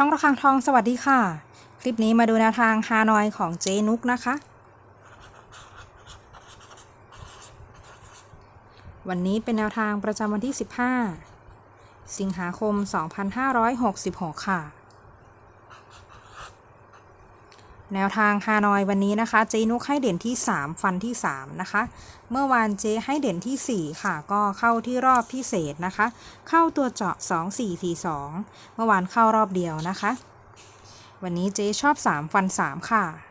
ช่องระฆังทองสวัสดีค่ะ คลิปนี้มาดูแนวทางฮานอยของเจนุกนะคะ วันนี้เป็นแนวทางประจำวันที่ 15 สิงหาคม 2566 ค่ะ แนวทางฮานอยวันนี้นะคะเจนุกให้เด่นที่ 3 ฟันที่ 3 นะคะ เมื่อวานเจให้เด่นที่ 4 ค่ะ ก็เข้าที่รอบพิเศษนะคะ เข้าตัวเจาะ 2442 เมื่อวานเข้ารอบเดียวนะคะ วันนี้เจชอบ 3 ฟัน 3 ค่ะ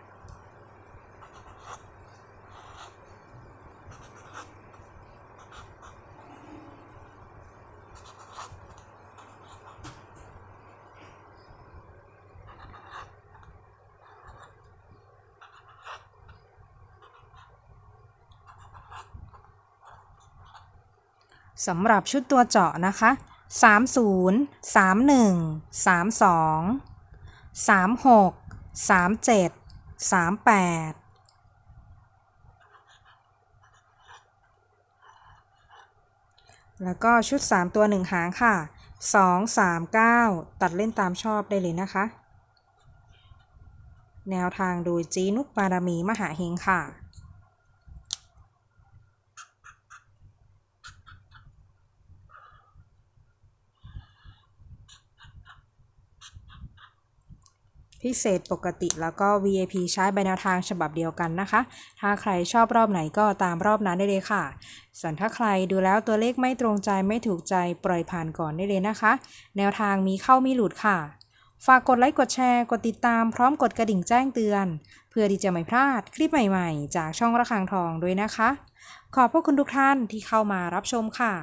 สำหรับชุดตัวเจาะนะคะ 30 31 32 36 37 38 แล้วก็ชุด 3 ตัว 1 หางค่ะ 2 3 9 ตัดเล่นตามชอบได้เลยนะคะ แนวทางโดยจีนุกบารมีมหาเฮงค่ะ พิเศษปกติแล้วก็ VIP ใช้ใบแนวทางฉบับเดียวกันนะคะ ถ้าใครชอบรอบไหนก็ตามรอบนั้นได้เลยค่ะ ส่วนถ้าใครดูแล้วตัวเลขไม่ตรงใจไม่ถูกใจปล่อยผ่านก่อนได้เลยนะคะ แนวทางมีเข้ามีหลุดค่ะ ฝากกดไลค์กดแชร์กดติดตามพร้อมกดกระดิ่งแจ้งเตือน เพื่อที่จะไม่พลาดคลิปใหม่ ๆ จากช่องระฆังทองด้วยนะคะ ขอบพระคุณทุกท่านที่เข้ามารับชมค่ะ